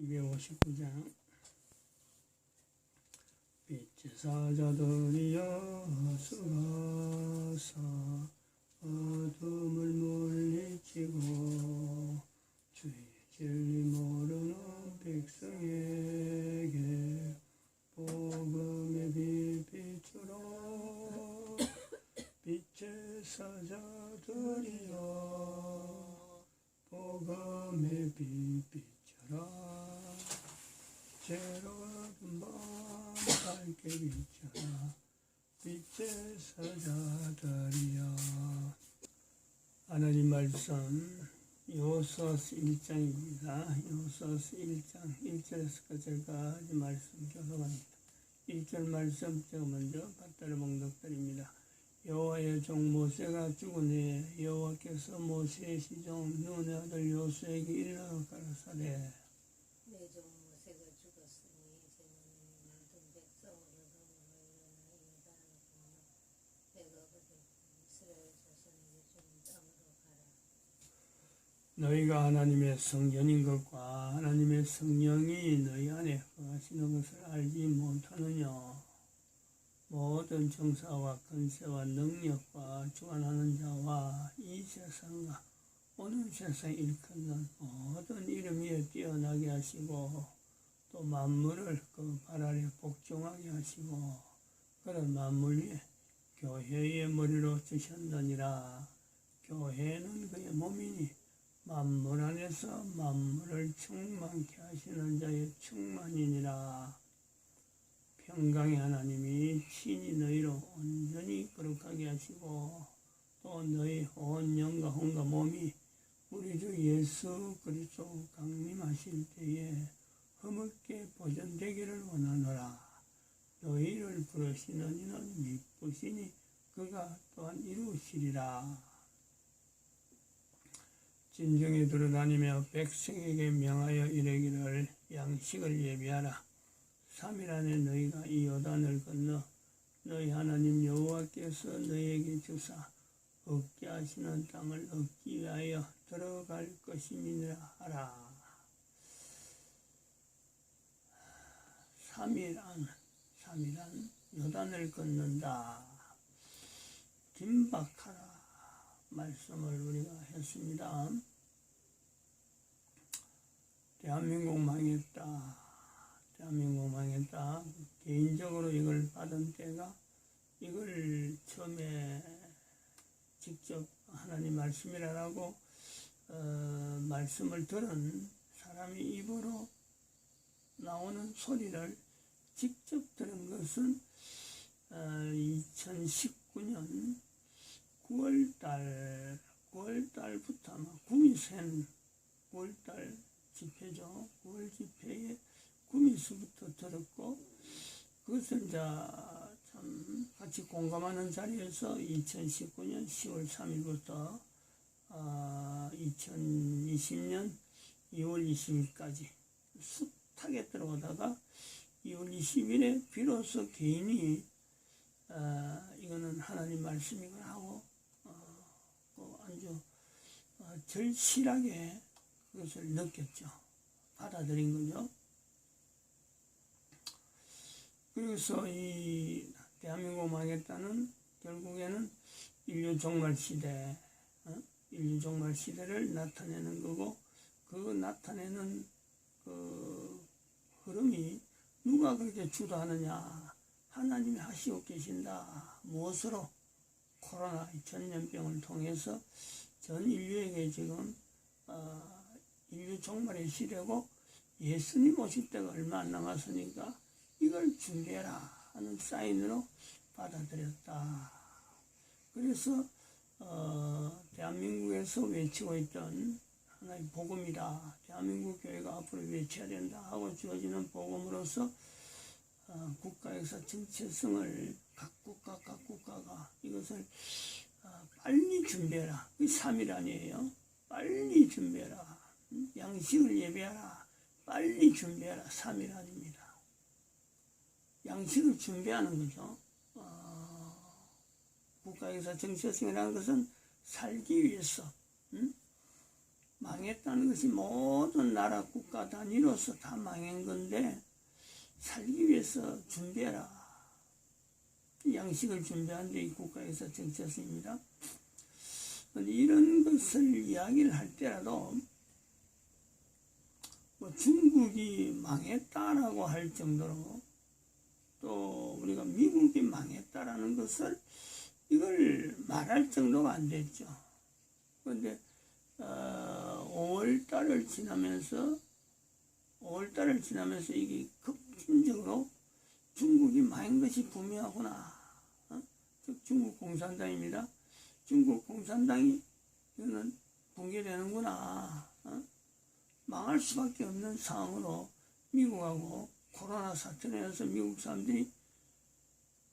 259장. 빛의 사자들이여 수가사 어둠을 물리치고 주의 진리 모르는 백성에게 복음의 빛 비추라 빛의 사자들이여 복음의 빛 비춰라 새로운 밤 밝게 비춰라 빛의 사자들이여 하나님 말씀 요소스 1장입니다. 요소스 1장 1절에서 끝까지 말씀 교도합니다. 1절 말씀 제가 먼저 받들어 봉독드립니다. 여호와의 종 모세가 죽은 후에 여호와께서 모세의 시종 눈의 아들 요수에게 일러 가라사대 내종 모세가 죽었으니 이제는 모든 백성으로 더불어 일어나 인간을 건너 내가 그들 이스라엘 자손에게 준 땅으로 가라. 너희가 하나님의 성전인 것과 하나님의 성령이 너희 안에 거하시는 것을 알지 못하느냐? 모든 정사와 권세와 능력과 주관하는 자와 이 세상과 오는 세상 일컫는 모든 이름 위에 뛰어나게 하시고 또 만물을 그 발 아래 복종하게 하시고 그런 만물 위에 교회의 머리로 주셨느니라. 교회는 그의 몸이니 만물 안에서 만물을 충만케 하시는 자의 충만이니라. 평강의 하나님이 친히 너희로 온전히 거룩하게 하시고 또 너희 온 영과 혼과 몸이 우리 주 예수 그리스도 강림하실 때에 허물게 보존되기를 원하노라. 너희를 부르시는 이는 미쁘시니 그가 또한 이루시리라 진정에 들어다니며 백성에게 명하여 이르기를 양식을 예비하라. 3일 안에 너희가 이 요단을 건너 너희 하나님 여호와께서 너희에게 주사 얻게 하시는 땅을 얻기 위하여 들어갈 것임이라 하라. 3일 안, 3일 안 요단을 건넌다. 긴박하라. 말씀을 우리가 했습니다. 대한민국 망했다. 대한민국 망했다. 개인적으로 이걸 받은 때가 이걸 처음에 직접 하나님 말씀이라고 어, 말씀을 들은 사람이 입으로 나오는 소리를 직접 들은 것은 어, 2019년 9월달 9월달부터 아마 구미센 9월달 집회죠. 9월 집회에 구미수부터 들었고 그것은 이제 참 같이 공감하는 자리에서 2019년 10월 3일부터 어, 2020년 2월 20일까지 숱하게 들어오다가 2월 20일에 비로소 개인이 어, 이거는 하나님 말씀이구나 하고 어, 그 아주 어, 절실하게 그것을 느꼈죠. 받아들인 거죠. 그래서 이 대한민국 망했다는 결국에는 인류 종말 시대, 어? 인류 종말 시대를 나타내는 거고 그 나타내는 그 흐름이 누가 그렇게 주도하느냐 하나님이 하시고 계신다. 무엇으로 코로나 전염병을 통해서 전 인류에게 지금 어, 인류 종말의 시대고 예수님 오실 때가 얼마 안 남았으니까 이걸 준비해라 하는 사인으로 받아들였다. 그래서 어, 대한민국에서 외치고 있던 하나의 복음이다. 대한민국 교회가 앞으로 외쳐야 된다 하고 주어지는 복음으로서 어, 국가에서 정체성을 각 국가 각 국가가 이것을 어, 빨리 준비해라. 그 3일 아니에요. 빨리 준비해라. 음? 양식을 예배하라. 빨리 준비해라. 3일 아닙니다. 양식을 준비하는 거죠. 어, 국가에서 정체성이라는 것은 살기 위해서 음? 망했다는 것이 모든 나라 국가 단위로서 다 망한 건데 살기 위해서 준비해라. 양식을 준비하는데 이 국가에서. 근데 이런 것을 이야기를 할 때라도 뭐 중국이 망했다라고 할 정도로 또 우리가 미국이 망했다라는 것을 이걸 말할 정도가 안 됐죠. 그런데 어, 5월 달을 지나면서 5월 달을 지나면서 이게 급진적으로 중국이 망한 것이 분명하구나. 중국 공산당입니다. 중국 공산당이 이거는 붕괴되는구나. 어? 망할 수밖에 없는 상황으로 미국하고 코로나 사태로 인해서 미국 사람들이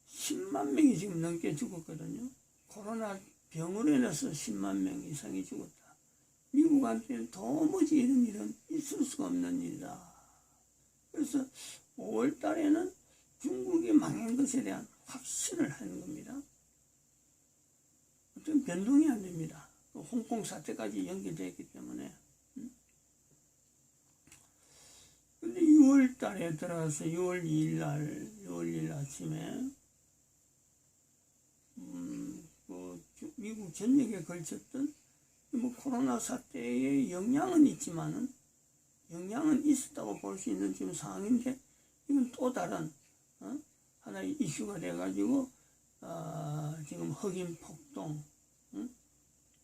10만 명이 지금 넘게 죽었거든요. 코로나 병으로 인해서 10만 명 이상이 죽었다. 미국한테는 도무지 이런 일은 있을 수가 없는 일이다. 그래서 5월 달에는 중국이 망한 것에 대한 확신을 하는 겁니다. 어떤 변동이 안 됩니다. 그 홍콩 사태까지 연결되어 있기 때문에. 음? 근데 6월 달에 들어가서 6월 2일 날, 6월 2일 아침에, 음, 그 주- 미국 전역에 걸쳤던 뭐 코로나 사태의 영향은 있지만은, 영향은 있었다고 볼 수 있는 지금 상황인데, 이건 또 다른, 어? 하나의 이슈가 돼가지고, 어, 지금 흑인 폭동, 응?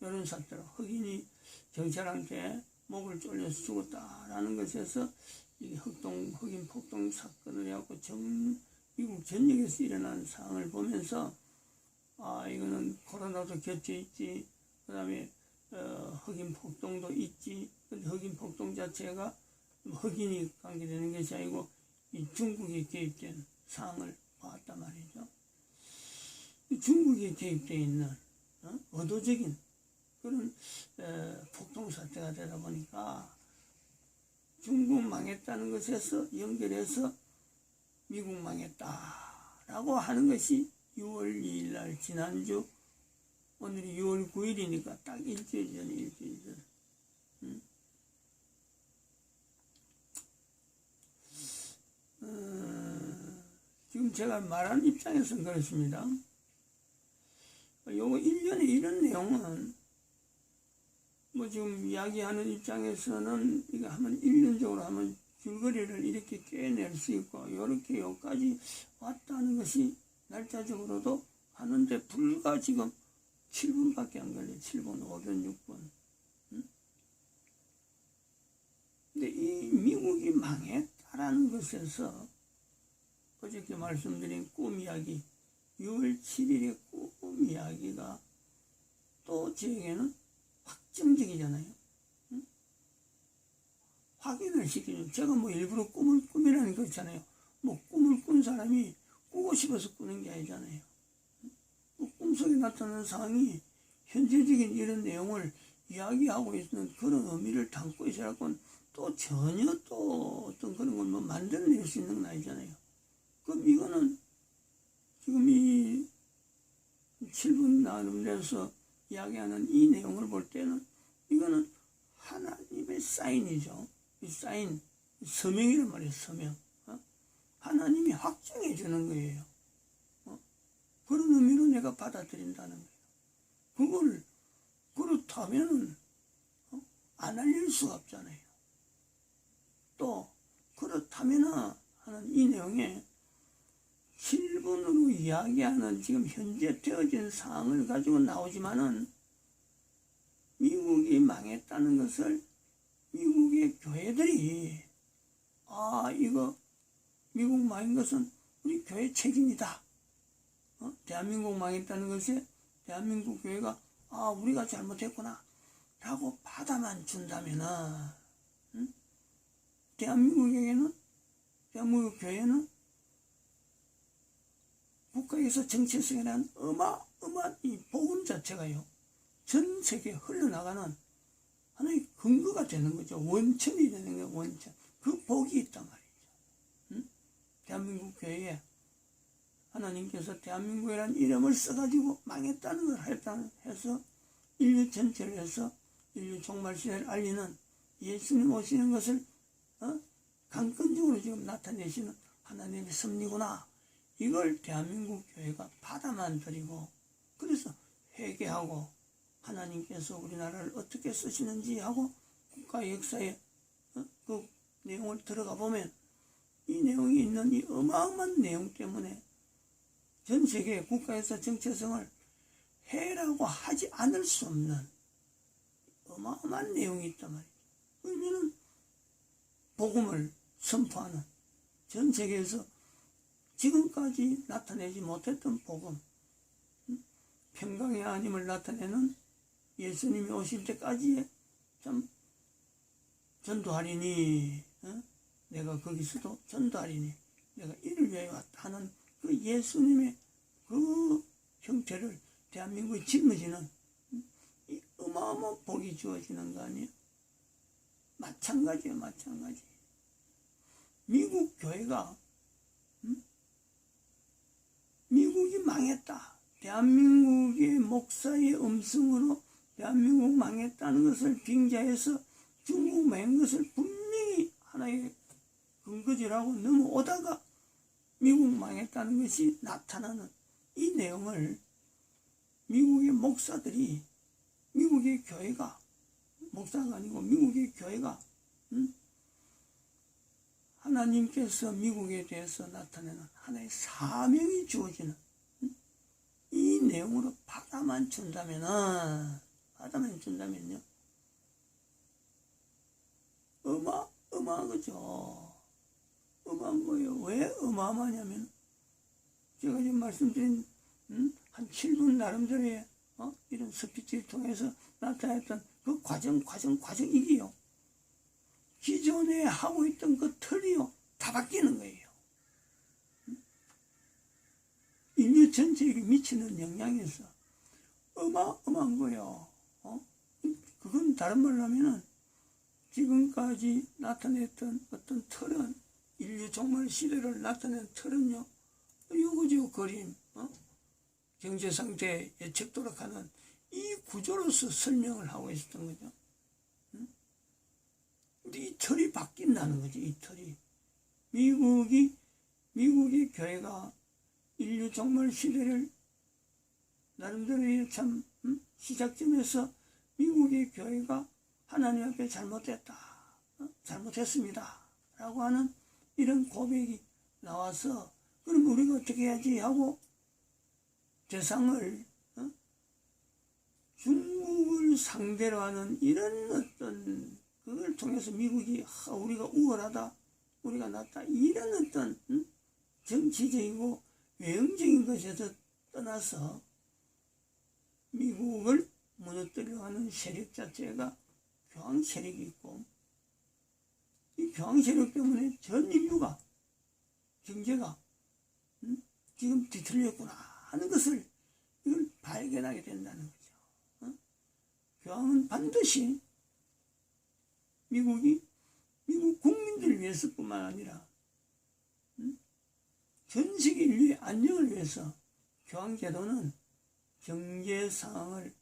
이런 사태로 흑인이 경찰한테 목을 졸려서 죽었다라는 것에서 이 흑동, 흑인 폭동 사건을 해갖고 전, 미국 전역에서 일어난 상황을 보면서 아, 이거는 코로나도 겹쳐 있지, 그 다음에 어, 흑인 폭동도 있지, 근데 흑인 폭동 자체가 흑인이 관계되는 것이 아니고 이 중국이 개입된 상황을 봤단 말이죠. 이 중국이 개입되어 있는 어? 의도적인 그런 에, 폭동 사태가 되다 보니까 중국 망했다는 것에서 연결해서 미국 망했다라고 하는 것이 6월 2일 날 지난주 오늘이 6월 9일이니까 딱 일주일 전에 일주일 전. 음. 어, 지금 제가 말한 입장에서는 그렇습니다. 요거 1년에 이런 내용은 뭐 지금 이야기하는 입장에서는 이거 하면 1년적으로 하면 줄거리를 이렇게 깨낼 수 있고 이렇게 여기까지 왔다는 것이 날짜적으로도 하는데 불과 지금 7분밖에 안 걸려요. 7분, 5분, 6분. 응? 근데 이 미국이 망했다라는 것에서 어저께 말씀드린 꿈 이야기 6월 7일의 꿈 이야기가 또 저에게는 확정적이잖아요. 응? 확인을 시키죠. 제가 뭐 일부러 꿈을 꿈이라는 거 있잖아요. 뭐 꿈을 꾼 사람이 꾸고 싶어서 꾸는 게 아니잖아요. 응? 그 꿈속에 나타나는 상황이 현재적인 이런 내용을 이야기하고 있는 그런 의미를 담고 있어갖고는 또 전혀 또 어떤 그런 걸뭐 만들어낼 수 있는 건 아니잖아요. 그럼 이거는 지금 이 7분 나눔에서 이야기하는 이 내용을 볼 때는 이거는 하나님의 사인이죠. 이 사인, 서명이란 말이에요, 서명. 어? 하나님이 확정해 주는 거예요. 어? 그런 의미로 내가 받아들인다는 거예요. 그걸 그렇다면은 어? 안 알릴 수가 없잖아요. 또 그렇다면은 하는 이 내용에 7분으로 이야기하는 지금 현재 되어진 상황을 가지고 나오지만은 미국이 망했다는 것을 미국의 교회들이 아 이거 미국 망한 것은 우리 교회 책임이다. 어? 대한민국 망했다는 것에 대한민국 교회가 아 우리가 잘못했구나 라고 받아만 준다면은 응? 대한민국에게는 대한민국 교회는 국가에서 정체성에 대한 어마어마한 이 복음 자체가요, 전 세계에 흘러나가는 하나의 근거가 되는 거죠. 원천이 되는 거예요, 원천. 그 복이 있단 말이죠. 응? 대한민국 교회에 하나님께서 대한민국이라는 이름을 써가지고 망했다는 걸 했다 해서 인류 전체를 해서 인류 종말 시대를 알리는 예수님 오시는 것을 어? 강권적으로 지금 나타내시는 하나님의 섭리구나. 이걸 대한민국 교회가 받아만 들이고 그래서 회개하고 하나님께서 우리나라를 어떻게 쓰시는지 하고 국가 역사에 어? 그 내용을 들어가 보면 이 내용이 있는 이 어마어마한 내용 때문에 전 세계 국가에서 정체성을 해라고 하지 않을 수 없는 어마어마한 내용이 있단 말이죠. 그러면은 복음을 선포하는 전 세계에서 지금까지 나타내지 못했던 복음, 음? 평강의 하나님을 나타내는 예수님이 오실 때까지의 참 전도하리니, 어? 내가 거기서도 전도하리니, 내가 이를 위해 왔다 하는 그 예수님의 그 형태를 대한민국에 짊어지는 음? 이 어마어마한 복이 주어지는 거 아니에요? 마찬가지예요, 마찬가지. 미국 교회가 음? 미국이 망했다. 대한민국의 목사의 음성으로 대한민국 망했다는 것을 빙자해서 중국 망한 것을 분명히 하나의 근거지라고 넘어오다가 미국 망했다는 것이 나타나는 이 내용을 미국의 목사들이 미국의 교회가 목사가 아니고 미국의 교회가 음? 하나님께서 미국에 대해서 나타내는 하나의 사명이 주어지는 음? 이 내용으로 받아만 준다면은 받아만 준다면요 어마 어마한 거죠 어마한 거예요 왜 어마어마하냐면 제가 지금 말씀드린 음? 한 7분 나름대로의 어? 이런 스피치를 통해서 나타냈던 그 과정 과정 과정 이게요 기존에 하고 있던 그 틀이요 다 바뀌는 거예요. 인류 전체에게 미치는 영향에서 어마어마한 거예요. 어? 그건 다른 말로 하면은 지금까지 나타냈던 어떤 틀은 인류 종말 시대를 나타낸 틀은요 요거죠 그림 어? 경제 상태 예측도록 하는 이 구조로서 설명을 하고 있었던 거죠. 근데 이 틀이 바뀐다는 거지, 이 틀이. 미국이, 미국의 교회가 인류 종말 시대를 나름대로의 참, 음? 시작점에서 미국의 교회가 하나님 앞에 잘못됐다. 어? 잘못했습니다. 라고 하는 이런 고백이 나와서, 그럼 우리가 어떻게 해야지 하고 대상을, 어? 중국을 상대로 하는 이런 어떤 그걸 통해서 미국이 아, 우리가 우월하다, 우리가 낫다 이런 어떤 음? 정치적이고 외형적인 것에서 떠나서 미국을 무너뜨려 하는 세력 자체가 교황 세력이 있고 이 교황 세력 때문에 전 인류가 경제가 음? 지금 뒤틀렸구나 하는 것을 이걸 발견하게 된다는 거죠. 어? 교황은 반드시 미국이 미국 국민들을 위해서뿐만 아니라 음? 전 세계 인류의 안녕을 위해서 교황제도는 경제 상황을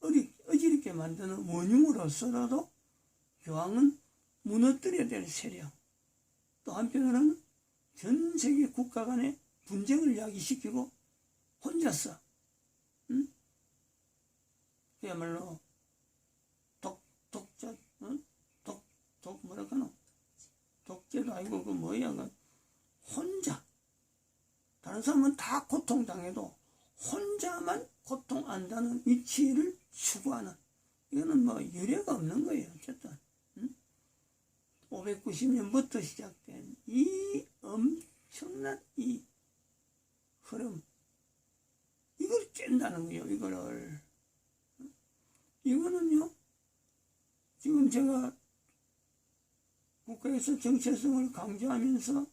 어리, 어지럽게 만드는 원흉으로서라도 교황은 무너뜨려야 될 세력 또 한편으로는 전 세계 국가 간의 분쟁을 야기시키고 혼자서 음? 그야말로 독, 독자 음? 독 뭐랄까노 독재도 아니고 그 뭐야 그 혼자. 다른 사람은 다 고통당해도 혼자만 고통 안다는 위치를 추구하는. 이거는 뭐 유례가 없는 거예요 어쨌든. 응? 590년부터 시작된 이 엄청난 이 흐름. 이걸 깬다는 거예요 이거를. 이거는요 지금 제가 국가에서 정체성을 강조하면서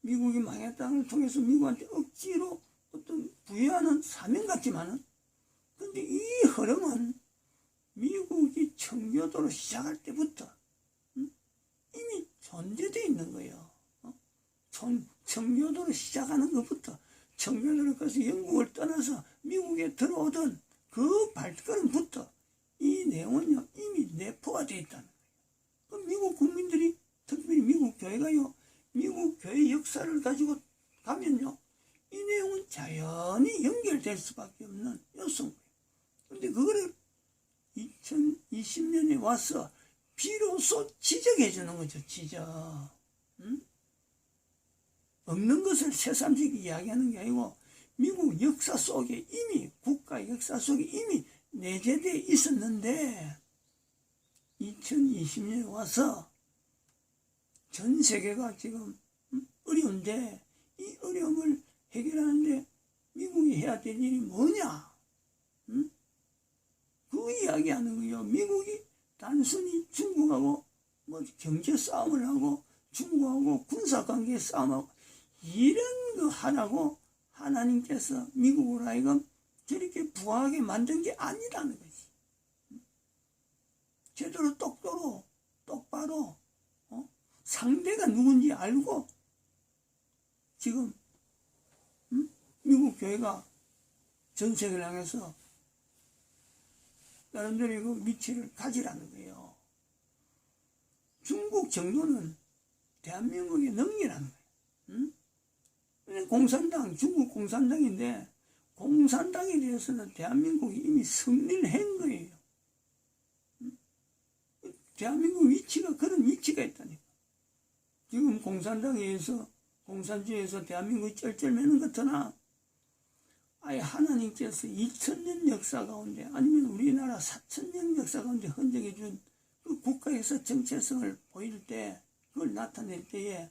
미국이 망했다는 걸 통해서 미국한테 억지로 어떤 부여하는 사명 같지만은 근데 이 흐름은 미국이 청교도로 시작할 때부터 음? 이미 존재되어 있는 거예요. 어? 청, 청교도로 시작하는 것부터 청교도를 가서 영국을 떠나서 미국에 들어오던 그 발걸음부터 이 내용은요 이미 내포가 되어 있다는 미국 국민들이 특별히 미국 교회가요 미국 교회 역사를 가지고 가면요 이 내용은 자연히 연결될 수밖에 없는 요소인 거예요. 근데 그거를 2020년에 와서 비로소 지적해 주는 거죠, 지적. 응? 없는 것을 새삼스럽게 이야기하는 게 아니고 미국 역사 속에 이미 국가 역사 속에 이미 내재되어 있었는데 2020년에 와서 전 세계가 지금 음, 어려운데 이 어려움을 해결하는데 미국이 해야 될 일이 뭐냐? 음? 그 이야기하는 거예요. 미국이 단순히 중국하고 뭐 경제 싸움을 하고 중국하고 군사 관계 싸움하고 이런 거 하라고 하나님께서 미국을 하여금 저렇게 부하게 만든 게 아니라는 거지. 제대로 똑바로 똑바로 어? 상대가 누군지 알고 지금 음? 미국 교회가 전 세계를 향해서 나름대로 그 위치를 가지라는 거예요. 중국 정도는 대한민국의 능리라는 거예요. 응? 근데 공산당, 중국 공산당인데 공산당에 대해서는 대한민국이 이미 승리를 한 거예요. 응? 대한민국 위치가 그런 위치가 있다니까. 지금 공산당에 의해서 공산주의에서 대한민국이 쩔쩔매는 것처나 아예 하나님께서 2000년 역사 가운데 아니면 우리나라 4000년 역사 가운데 흔적해 준그 국가에서 정체성을 보일 때 그걸 나타낼 때에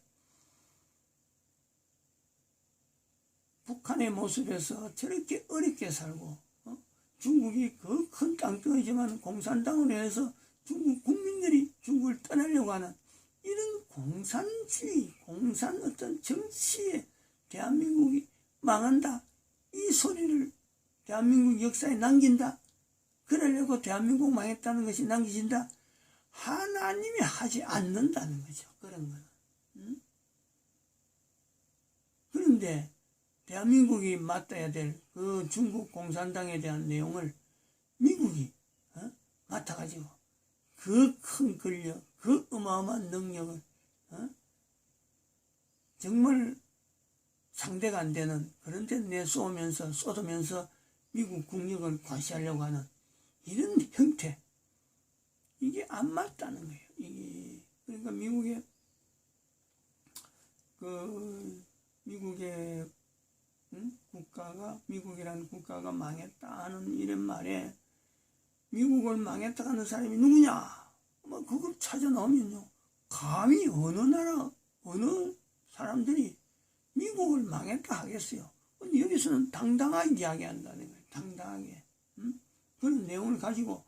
북한의 모습에서 저렇게 어렵게 살고 어? 중국이 그 큰 땅덩이지만 공산당으로 해서 중국 국민들이 중국을 떠나려고 하는 이런 공산주의, 공산 어떤 정치에 대한민국이 망한다. 이 소리를 대한민국 역사에 남긴다. 그러려고 대한민국 망했다는 것이 남기진다. 하나님이 하지 않는다는 거죠. 그런 거는. 응? 그런데 대한민국이 맡아야 될 그 중국 공산당에 대한 내용을 미국이 어? 맡아가지고 그 큰 권력, 그 어마어마한 능력을 어? 정말 상대가 안 되는 그런 데 내쏘면서 쏟으면서 미국 국력을 과시하려고 하는 이런 형태 이게 안 맞다는 거예요. 이게 그러니까 미국의 그 미국의 응? 국가가 미국이라는 국가가 망했다 하는 이런 말에 미국을 망했다 하는 사람이 누구냐? 뭐 그걸 찾아 나오면요. 감히 어느 나라 어느 사람들이 미국을 망했다 하겠어요. 여기서는 당당하게 이야기한다는 거예요. 당당하게. 응? 그런 내용을 가지고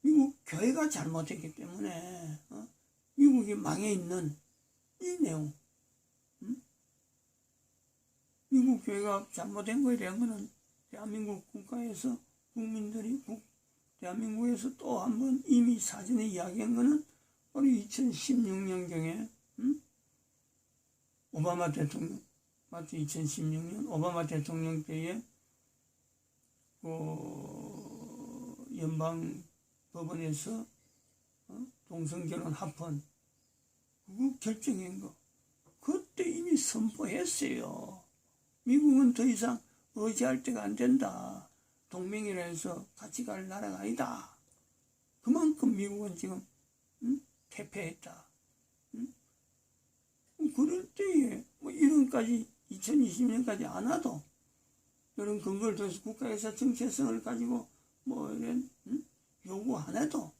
미국 교회가 잘못했기 때문에 어? 미국이 망해 있는 이 내용. 응? 미국 교회가 잘못된 거에 대한 거는 대한민국 국가에서 국민들이 국, 대한민국에서 또 한 번 이미 사전에 이야기한 거는 바로 2016년경에 응? 오바마 대통령 마치 2016년 오바마 대통령 때에 그 연방 법원에서 어? 동성결혼 합헌 그거 결정한 거 그때 이미 선포했어요. 미국은 더 이상 의지할 때가 안 된다. 동맹이라 해서 같이 갈 나라가 아니다. 그만큼 미국은 지금 응? 퇴폐했다. 응? 그럴 때에 뭐 이런까지 2020년까지 안 와도 이런 근거를 둬서 국가에서 정체성을 가지고 뭐 이런 응? 요구 안 해도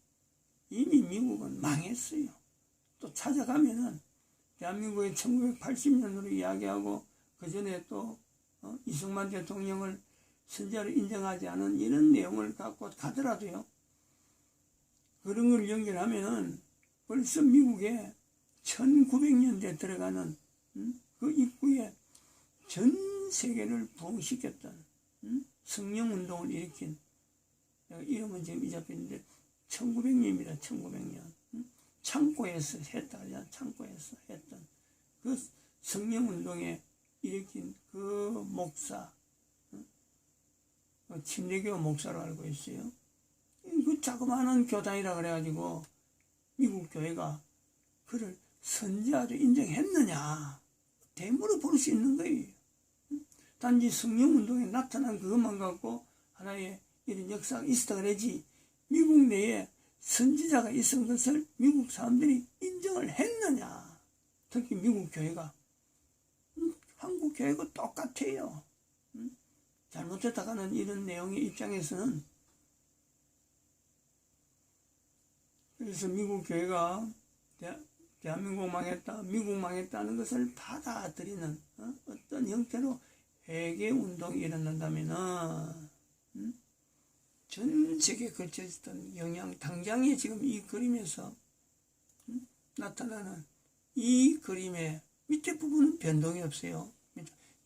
이미 미국은 망했어요. 또 찾아가면은 대한민국의 1980년으로 이야기하고 그 전에 또 어? 이승만 대통령을 선자로 인정하지 않은 이런 내용을 갖고 가더라도요. 그런 걸 연결하면은 벌써 미국에 1900년대 들어가는 음? 그 입구에 전 세계를 부흥시켰던 음? 성령운동을 일으킨 내가 이름은 지금 잊어버렸는데 1900년입니다. 1900년 음? 창고에서 했다 창고에서 했던 그 성령운동에 일으킨 그 목사 침례교 목사로 알고 있어요. 그그 자그마한 교단이라 그래가지고 미국 교회가 그를 선지자로 인정했느냐 대물어 볼 수 있는 거예요. 단지 성령운동에 나타난 그것만 갖고 하나의 이런 역사가 있었다 그러지 미국 내에 선지자가 있은 것을 미국 사람들이 인정을 했느냐 특히 미국 교회가 음, 한국 교회가 똑같아요. 음, 잘못했다가는 이런 내용의 입장에서는 그래서 미국 교회가 대, 대한민국 망했다, 미국 망했다는 것을 받아들이는 어? 떤 형태로 회개 운동이 일어난다면은 음? 전 세계에 걸쳐 있던 영향 당장에 지금 이 그림에서 음? 나타나는 이 그림의 밑에 부분은 변동이 없어요.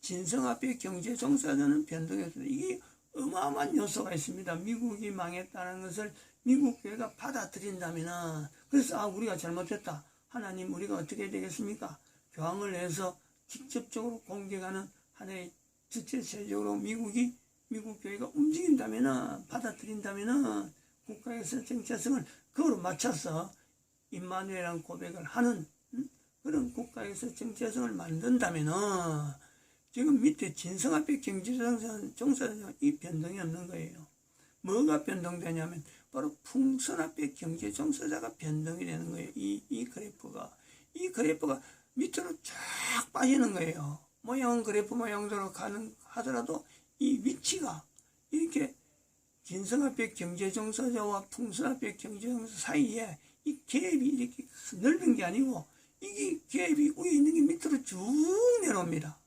진성 앞에 경제 종사자는 없어요. 이게 어마어마한 요소가 있습니다. 미국이 망했다는 것을 미국 교회가 받아들인다면은 그래서 아 우리가 잘못했다. 하나님 우리가 어떻게 되겠습니까? 교황을 해서 직접적으로 공격하는 하나의 주체적으로 미국이 미국 교회가 움직인다면은 받아들인다면은 국가에서 정체성을 그거로 맞춰서 임마누엘이라는 고백을 하는 음? 그런 국가에서 정체성을 만든다면은 지금 밑에 진성 앞에 경제종사자 이 변동이 없는 거예요. 뭐가 변동되냐면 바로 풍선 앞에 경제종사자가 변동이 되는 거예요. 이, 이 그래프가. 이 그래프가 밑으로 쫙 빠지는 거예요. 모양 그래프 모양대로 가는 하더라도 이 위치가 이렇게 진성 앞에 경제종사자와 풍선 앞에 경제종사 사이에 이 갭이 이렇게 넓은 게 아니고 이게 갭이 위에 있는 게 밑으로 쭉 내려옵니다.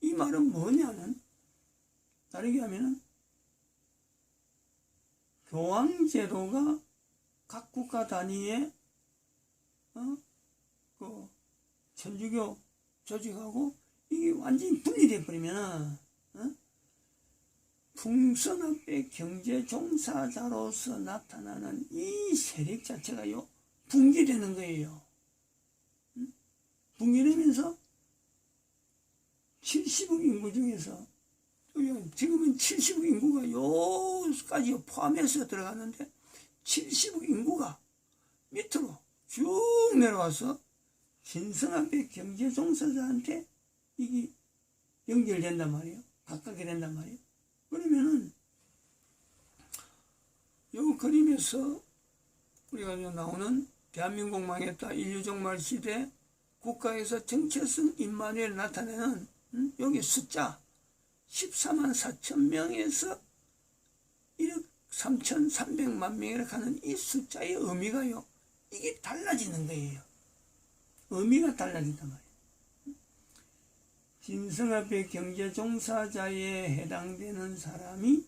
이 말은 뭐냐는 다르게 하면은 교황 제도가 각 국가 단위의 어? 그 천주교 조직하고 이게 완전히 분리돼 버리면은 어? 풍선 앞에 경제 종사자로서 나타나는 이 세력 자체가요 붕괴되는 거예요. 응? 붕괴되면서 70억 인구 중에서 지금은 70억 인구가 요까지 포함해서 들어가는데 70억 인구가 밑으로 쭉 내려와서 신성 앞에 경제 종사자한테 이게 연결된단 말이에요. 각각이 된단 말이에요. 그러면은 요 그림에서 우리가 나오는 대한민국 망했다 인류 종말 시대 국가에서 정체성 임마누엘 나타내는 음? 여기 숫자 14만 4천 명에서 1억 3천3백만 명이라 하는 이 숫자의 의미가요. 이게 달라지는 거예요. 의미가 달라진단 말이에요. 진성 앞에 경제 종사자에 해당되는 사람이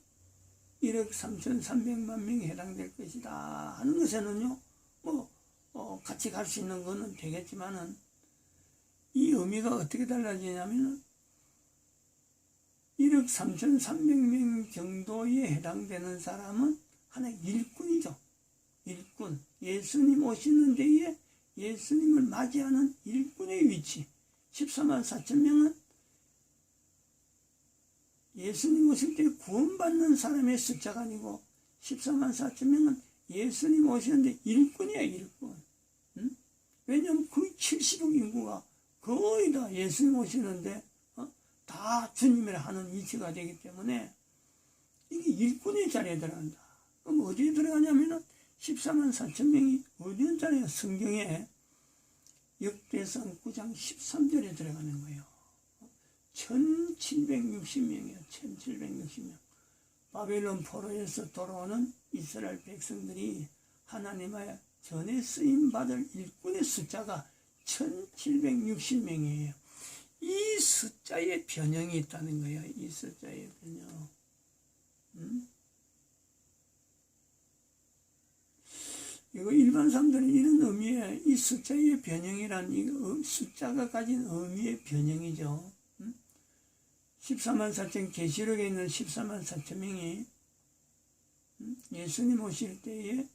1억 3천3백만 명에 해당될 것이다 하는 것에는요, 뭐, 어, 같이 갈 수 있는 거는 되겠지만은, 이 의미가 어떻게 달라지냐면은, 1억 3,300명 정도에 해당되는 사람은 하나의 일꾼이죠. 일꾼. 예수님 오시는 데에 예수님을 맞이하는 일꾼의 위치. 14만 4천 명은 예수님 오실 때 구원받는 사람의 숫자가 아니고 14만 4천 명은 예수님 오시는데 일꾼이야, 일꾼. 응? 왜냐하면 거의 70억 인구가 거의 다 예수님 오시는데 다 주님이라 하는 위치가 되기 때문에 이게 일꾼의 자리에 들어간다. 그럼 어디에 들어가냐면은 14만 4천 명이 어디에 자리에 성경에 역대상 9장 13절에 들어가는 거예요. 1760명이에요. 1760명. 바벨론 포로에서 돌아오는 이스라엘 백성들이 하나님의 전에 쓰임 받을 일꾼의 숫자가 1760명이에요. 이 숫자의 변형이 있다는 거예요. 이 숫자의 변형. 음? 이거 일반 사람들은 이런 의미의 이 숫자의 변형이란 이 숫자가 가진 의미의 변형이죠. 음? 14만 4천 계시록에 있는 14만 4천 명이 음? 예수님 오실 때에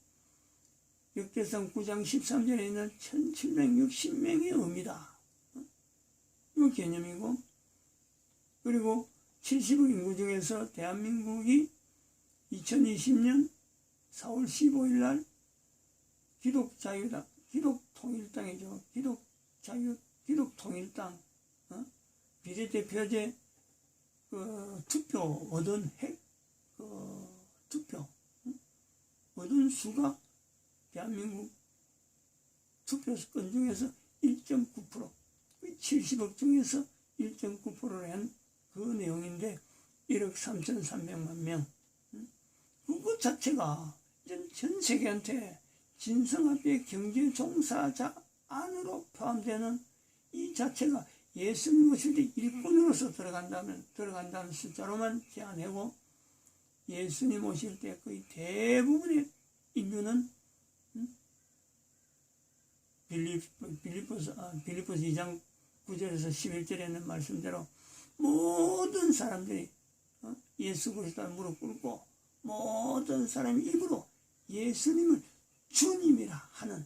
역대성 9장 13절에 있는 1760명의 의미다. 이 개념이고 그리고 70억 인구 중에서 대한민국이 2020년 4월 15일 날 기독 자유당, 기독 통일당이죠. 기독 자유, 기독 통일당, 어? 비례대표제 그 투표 얻은 핵, 그 투표 응? 얻은 수가 대한민국 투표권 중에서 1.9% 70억 중에서 1.9%를 한 그 내용인데 1억 3,300만 명 응? 그것 자체가 전, 전 세계한테 진성합의 경제 종사자 안으로 포함되는 이 자체가 예수님 오실 때 일꾼으로서 들어간다면 들어간다는 숫자로만 제한하고 예수님 오실 때 거의 대부분의 인류는 빌리포스, 아, 빌리포스 2장 9절에서 11절에 있는 말씀대로 모든 사람들이 어? 예수 그리스도를 무릎 꿇고 모든 사람이 입으로 예수님을 주님이라 하는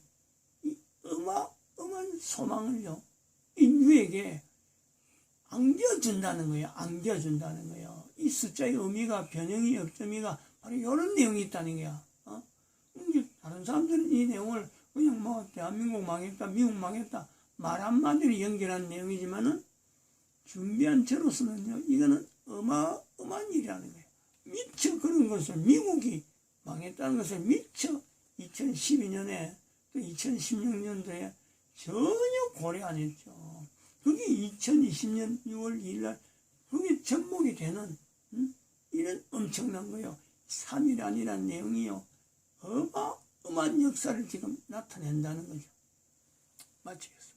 이 어마어마한 소망을요 인류에게 안겨준다는 거예요. 안겨준다는 거예요. 이 숫자의 의미가 변형이 역점이가 바로 이런 내용이 있다는 거야. 어? 다른 사람들은 이 내용을 그냥 뭐 대한민국 망했다, 미국 망했다 말 한마디로 연결한 내용이지만은 준비한 저로서는요 이거는 어마어마한 일이라는 거예요. 미처 그런 것을 미국이 망했다는 것을 미처 2012년에 또 2016년도에 전혀 고려 안 했죠. 그게 2020년 6월 2일 날 그게 접목이 되는 음? 이런 엄청난 거요. 3일안이라는 내용이요. 어마어마한 역사를 지금 나타낸다는 거죠. 마치겠습니다.